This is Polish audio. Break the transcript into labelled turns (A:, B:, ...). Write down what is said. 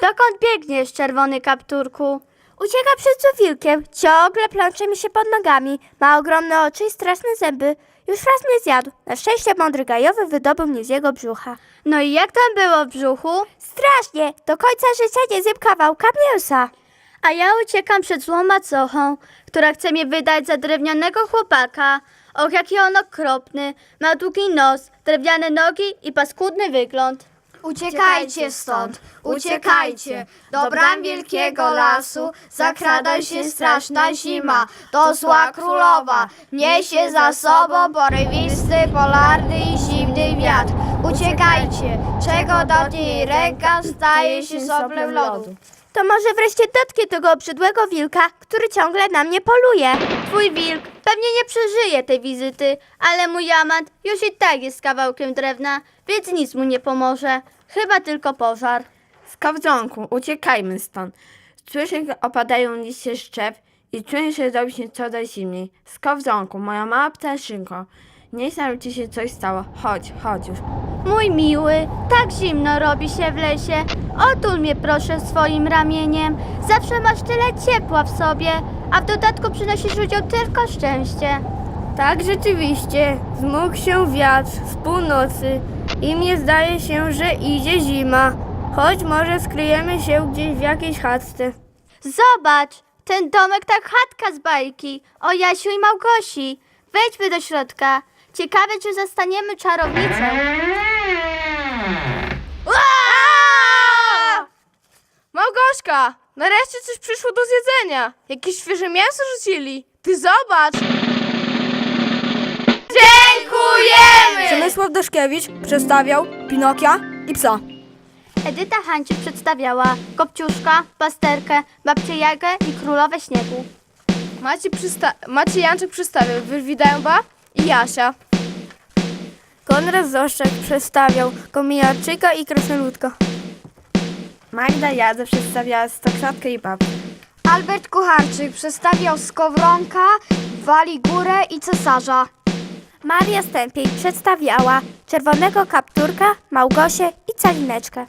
A: Dokąd biegniesz, czerwony kapturku? Ucieka przed cofilkiem. Ciągle plącze mi się pod nogami. Ma ogromne oczy i straszne zęby. Już raz mnie zjadł. Na szczęście mądry gajowy wydobył mnie z jego brzucha. No i jak tam było w brzuchu? Strasznie. Do końca życia nie zjem kawałka mięsa. A ja uciekam przed złą macochą, która chce mnie wydać za drewnianego chłopaka. Och, jaki on okropny. Ma długi nos, drewniane nogi i paskudny wygląd.
B: Uciekajcie stąd, uciekajcie. Do bram wielkiego lasu zakrada się straszna zima. To zła królowa niesie za sobą porywisty, polarny i zimny wiatr. Uciekajcie, czego dotknie jej ręka, staje się soplem lodu.
A: To może wreszcie dotknie tego obrzydłego wilka, który ciągle na mnie poluje. Twój wilk pewnie nie przeżyje tej wizyty, ale mój amant już i tak jest kawałkiem drewna, więc nic mu nie pomoże. Chyba tylko pożar.
C: Skawdzonku, uciekajmy stąd. Słyszę, jak opadają liście drzew i czuję, że robi się coraz zimniej. Skawdzonku, moja mała ptaszynko, nie aby ci się coś stało. Chodź, chodź już.
A: Mój miły, tak zimno robi się w lesie. Otul mnie proszę swoim ramieniem. Zawsze masz tyle ciepła w sobie, a w dodatku przynosisz ludziom tylko szczęście.
C: Tak, rzeczywiście, zmógł się wiatr z północy i mnie zdaje się, że idzie zima. Choć może skryjemy się gdzieś w jakiejś chatce.
A: Zobacz, ten domek tak chatka z bajki o Jasiu i Małgosi. Wejdźmy do środka. Ciekawe, czy zastaniemy czarownicę.
D: Małgoszka, nareszcie coś przyszło do zjedzenia. Jakieś świeże mięso rzucili. Ty zobacz. Dziękujemy!
C: Przemysław Daszkiewicz przedstawiał Pinokia i psa.
A: Edyta Hańczyk przedstawiała Kopciuszka, Pasterkę, Babcię Jagę i Królowę Śniegu.
D: Macie, przysta- Macie Janczek przedstawił Wyrwidęba i Jasia.
C: Konrad Zoszczak przedstawiał Komijarczyka i Krasnoludka. Magda Jadze przedstawiała Stokrzatkę i babkę.
B: Albert Kucharczyk przedstawiał Skowronka, Wali Górę i Cesarza.
A: Maria Stępień przedstawiała Czerwonego Kapturka, Małgosię i Calineczkę.